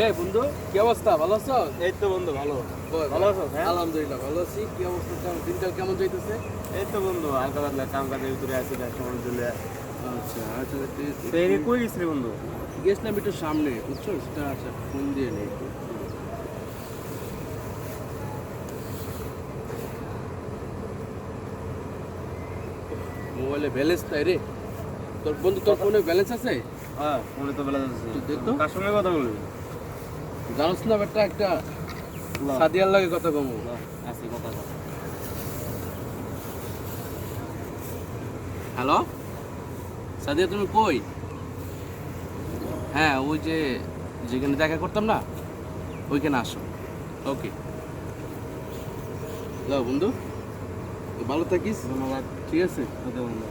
রে বন্ধু কি অবস্থা? ভালো আছো? এই তো বন্ধু ভালো। ভালো আছো, হ্যাঁ? আলহামদুলিল্লাহ ভালো আছি। কি অবস্থা? কেমন দিনকাল কেমন যাইতেছে? এই তো বন্ধু হালকা পাতলা কাম কাজের ভিতরে আছি সময় চলে। আচ্ছা আচ্ছা কই গেছিলি বন্ধু? গেছিলাম একটু সামনে বুঝছ? সেটা আচ্ছা ফোন দিয়ে নেই। মোবাইলে ব্যালেন্স রে। তোর বন্ধু তোর ফোনে ব্যালেন্স আছে? হ্যাঁ ফোনে তো ব্যালেন্স আছে। তুই দেখতো? কার সঙ্গে কথা বলবি? জানোস না একটা একটা সাদিয়ার লাগে কথা কমু। আসি কথা। হ্যালো? সাদিয়া তুমি কই? হ্যাঁ ওই যে যেখানে দেখা করতাম না ওইখানে আসো। ওকে যাও বন্ধু। ভালো থাকিস? ধন্যবাদ। ঠিক আছে? বন্ধু।